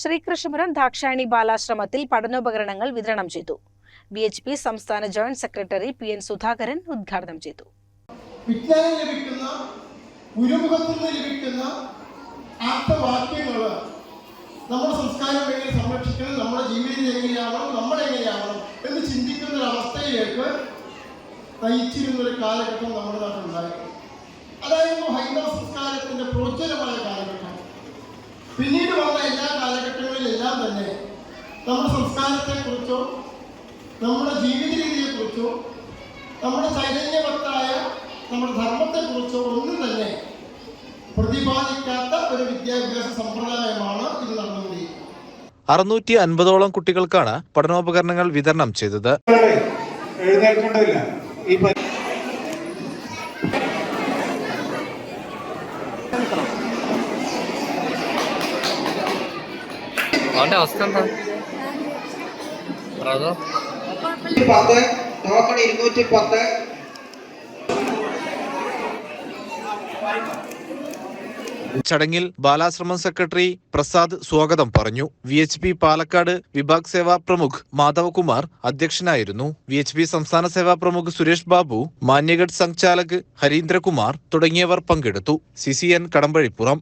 ശ്രീകൃഷ്ണപുരം ദാക്ഷായണി ബാലാശ്രമത്തിൽ പഠനോപകരണങ്ങൾ വിതരണം ചെയ്തു. ബി എച്ച് പി സംസ്ഥാന joint secretary P N Sudhakaran ഉദ്ഘാടനം ചെയ്തു. വിജ്ഞാനം ലഭിക്കുന്ന ഗുരുമുഖത്തിൽ ലഭിക്കുന്ന ആപ്തവാക്യങ്ങൾ നമ്മുടെ സംസ്കാരം എങ്ങനെ സംരക്ഷിക്കണം നമ്മുടെ ജീവിതം എങ്ങനെയാവണം നമ്മൾ എങ്ങനെയാവണം എന്ന് ചിന്തിക്കുന്ന ഒരു അവസ്ഥയിലേക്ക് നയിച്ചിരുന്ന ഒരു കാലഘട്ടം നമ്മുടെ നാട്ടിലുണ്ടായിരുന്നു അതായിരുന്നു ഹൈന്ദവ സംസ്കാരത്തിന്റെ പ്രോജ്വലമായ കാലഘട്ടം. പിന്നീട് നമ്മുടെ സംസ്കാരത്തെക്കുറിച്ചോ നമ്മുടെ ജീവിത രീതിയെക്കുറിച്ചോ നമ്മുടെ ചൈതന്യവത്തായ നമ്മുടെ ധർമ്മത്തെക്കുറിച്ചോ ഒന്നും തന്നെ പ്രതിപാദിക്കാത്ത ഒരു വിദ്യാഭ്യാസ സമ്പ്രദായമാണ് ഇത് നടന്നുകൊണ്ടിരിക്കുന്നത്. അറുന്നൂറ്റി അൻപതോളം കുട്ടികൾക്കാണ് പഠനോപകരണങ്ങൾ വിതരണം ചെയ്തത്. എഴുന്നേൽക്കേണ്ടതില്ല. ഈ അവന്റെ അവസ്ഥ എന്താ? പത്ത് ടോക്കൺ ഇരുന്നൂറ്റി പത്ത്. ചടങ്ങിൽ ബാലാശ്രമം സെക്രട്ടറി പ്രസാദ് സ്വാഗതം പറഞ്ഞു. വി എച്ച് പി പാലക്കാട് വിഭാഗ് സേവാ പ്രമുഖ് മാധവകുമാർ അധ്യക്ഷനായിരുന്നു. വി എച്ച് പി സംസ്ഥാന സേവാ പ്രമുഖ് സുരേഷ് ബാബു മാന്യഗഡ് സംഘാലക് ഹരീന്ദ്രകുമാർ തുടങ്ങിയവർ പങ്കെടുത്തു. C C N Kadambazhippuram.